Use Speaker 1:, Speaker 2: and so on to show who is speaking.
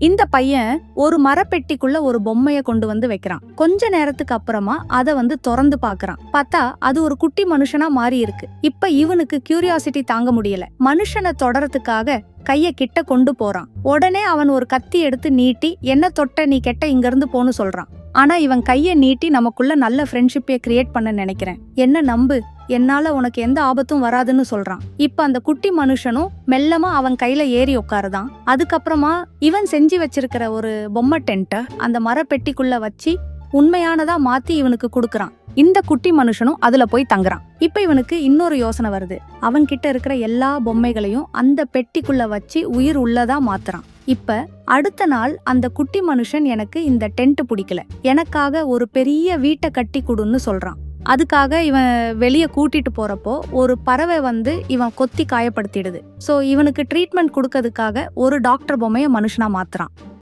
Speaker 1: இந்த பையன் ஒரு மரப்பெட்டிக்குள்ள ஒரு பொம்மைய கொண்டு வந்து வைக்கிறான். கொஞ்ச நேரத்துக்கு அப்புறமா அதை வந்து திறந்து பாக்குறான் பார்த்தா அது ஒரு குட்டி மனுஷனா மாறி இருக்கு. இப்ப இவனுக்கு கியூரியாசிட்டி தாங்க முடியல. மனுஷனை தொடரத்துக்காக கைய கிட்ட கொண்டு போறான். உடனே அவன் ஒரு கத்தி எடுத்து நீட்டி என்ன தொட்ட நீ கெட்ட இங்க இருந்து போன்னு சொல்றான். ஆனா இவன் கைய நீட்டி நமக்குள்ள நல்ல ஃப்ரெண்ட்ஷிப்பை கிரியேட் பண்ண நினைக்கிறேன். என்ன நம்பு? என்னால உனக்கு எந்த ஆபத்தும் வராதுன்னு சொல்றான். இப்ப அந்த குட்டி மனுஷனும் மெல்லமா அவன் கையில ஏறி உட்காருதான் அதுக்கப்புறமா இவன் செஞ்சு வச்சிருக்கிற ஒரு பொம்மை டென்ட்டை அந்த மரப்பெட்டிக்குள்ள வச்சு உண்மையானதா மாத்தி இவனுக்கு கொடுக்கறான். இந்த குட்டி மனுஷனும் அதுல போய் தங்குறான். இப்ப இவனுக்கு இன்னொரு யோசனை வருது. அவன் கிட்ட இருக்கிற எல்லா பொம்மைகளையும் அந்த பெட்டிக்குள்ள வச்சு உயிர் உள்ளதா மாத்துறான். இப்ப அடுத்த நாள் அந்த குட்டி மனுஷன் எனக்கு இந்த டென்ட் பிடிக்கல. எனக்காக ஒரு பெரிய வீட்டை கட்டி கொடுன்னு சொல்றான். அதுக்காக இவன் வெளியே கூட்டிட்டு போறப்போ ஒரு பறவை வந்து இவன் கொத்தி காயப்படுத்திடுது. ஸோ இவனுக்கு ட்ரீட்மெண்ட் கொடுக்கறதுக்காக ஒரு டாக்டர் பொம்மையை மனுஷனா மாத்துறான்.